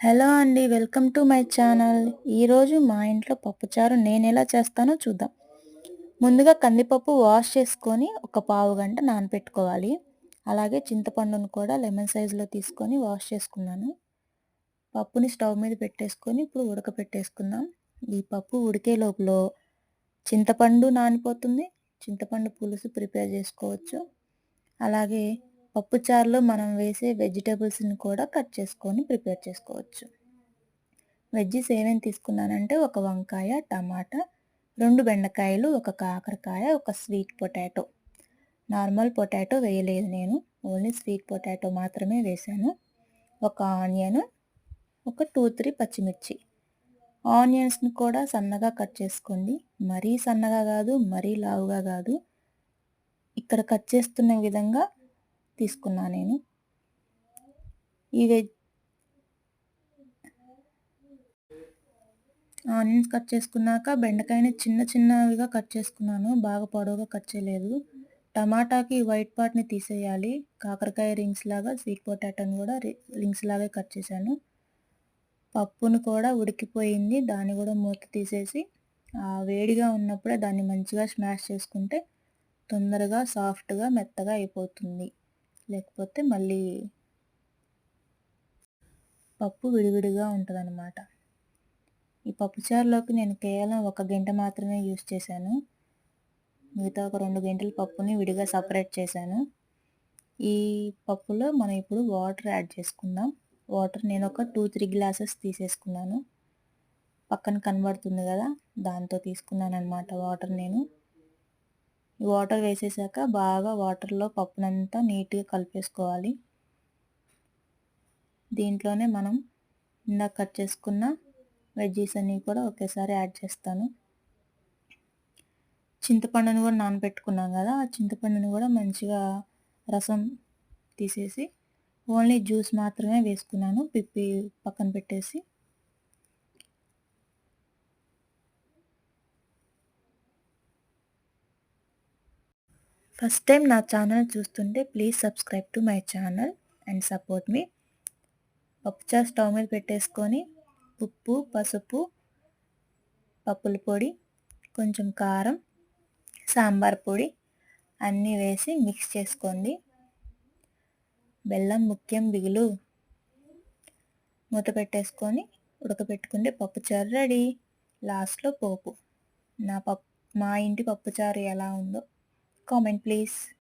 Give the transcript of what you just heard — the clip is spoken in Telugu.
హలో అండి. Welcome to my channel. ఈరోజు మా ఇంట్లో పప్పుచారు నేను ఎలా చేస్తానో చూద్దాం. ముందుగా కందిపప్పు వాష్ చేసుకొని ఒక పావు గంట నానపెట్టుకోవాలి. అలాగే చింతపండును కూడా లెమన్ సైజులో తీసుకొని వాష్ చేసుకున్నాను. పప్పుని స్టవ్ మీద పెట్టేసుకొని ఇప్పుడు ఉడకపెట్టేసుకుందాం. ఈ పప్పు ఉడికే లోపల చింతపండు నానిపోతుంది. చింతపండు పులుసు ప్రిపేర్ చేసుకోవచ్చు. అలాగే పప్పుచారులో మనం వేసే వెజిటేబుల్స్ని కూడా కట్ చేసుకొని ప్రిపేర్ చేసుకోవచ్చు. వెజ్జీస్ ఏమేమి తీసుకున్నానంటే ఒక వంకాయ, టమాటా, రెండు బెండకాయలు, ఒక కాకరకాయ, ఒక స్వీట్ పొటాటో. నార్మల్ పొటాటో వేయలేదు నేను. ఓన్లీ స్వీట్ పొటాటో మాత్రమే వేశాను. ఒక ఆనియన్, ఒక టూ త్రీ పచ్చిమిర్చి. ఆనియన్స్ని కూడా సన్నగా కట్ చేసుకోండి. మరీ సన్నగా కాదు, మరీ లావుగా కాదు. ఇక్కడ కట్ చేస్తున్న విధంగా తీసుకున్నా నేను. ఈ వెజ్ ఆనియన్స్ కట్ చేసుకున్నాక బెండకాయని చిన్న చిన్నవిగా కట్ చేసుకున్నాను. బాగా పొడవుగా కట్ చేయలేదు. టమాటాకి వైట్ పార్ట్‌ని తీసేయాలి. కాకరకాయ రింగ్స్ లాగా స్వీట్ పొటాటోని కూడా రి రింగ్స్ లాగా కట్ చేశాను. పప్పును కూడా ఉడికిపోయింది. దాన్ని కూడా మూత తీసేసి వేడిగా ఉన్నప్పుడే దాన్ని మంచిగా స్మాష్ చేసుకుంటే తొందరగా సాఫ్ట్‌గా మెత్తగా అయిపోతుంది. లేకపోతే మళ్ళీ పప్పు విడివిడిగా ఉంటదనమాట. ఈ పప్పుచారులోకి నేను కేవలం ఒక గంట మాత్రమే యూజ్ చేశాను. మిగతా ఒక రెండు గంటల పప్పుని విడిగా సపరేట్ చేశాను. ఈ పప్పులో మనం ఇప్పుడు వాటర్ యాడ్ చేసుకుందాం. వాటర్ నేను ఒక 2, 3 గ్లాసెస్ తీసేసుకున్నాను. పక్కన కనబడుతుంది కదా! దాంతో తీసుకున్నాను అనమాట వాటర్ నేను. వాటర్ వేసేసాక బాగా వాటర్‌లో పప్పునంతా నీట్‌గా కలిపేసుకోవాలి. దీంట్లోనే మనం ఇందాక కట్ చేసుకున్న వెజ్జీస్ అన్నీ కూడా ఒకేసారి యాడ్ చేస్తాను. చింతపండుని కూడా నానబెట్టుకున్నాం కదా! ఆ చింతపండుని కూడా మంచిగా రసం తీసేసి ఓన్లీ జ్యూస్ మాత్రమే వేసుకున్నాను. పిప్పి పక్కన పెట్టేసి. ఫస్ట్ టైం నా ఛానల్ చూస్తుంటే please subscribe to my channel and support me. పప్పుచారు స్టవ్ మీద పెట్టేసుకొని ఉప్పు, పసుపు, పప్పుల పొడి, కొంచెం కారం, సాంబార్ పొడి అన్నీ వేసి మిక్స్ చేసుకోండి. బెల్లం ముఖ్యం బిగులు. మూత పెట్టేసుకొని ఉడకబెట్టుకుంటే పప్పుచారు రెడీ. లాస్ట్‌లో పోపు. నా పప్ మా ఇంటి పప్పుచారు ఎలా ఉందో కామెంట్ ప్లీజ్.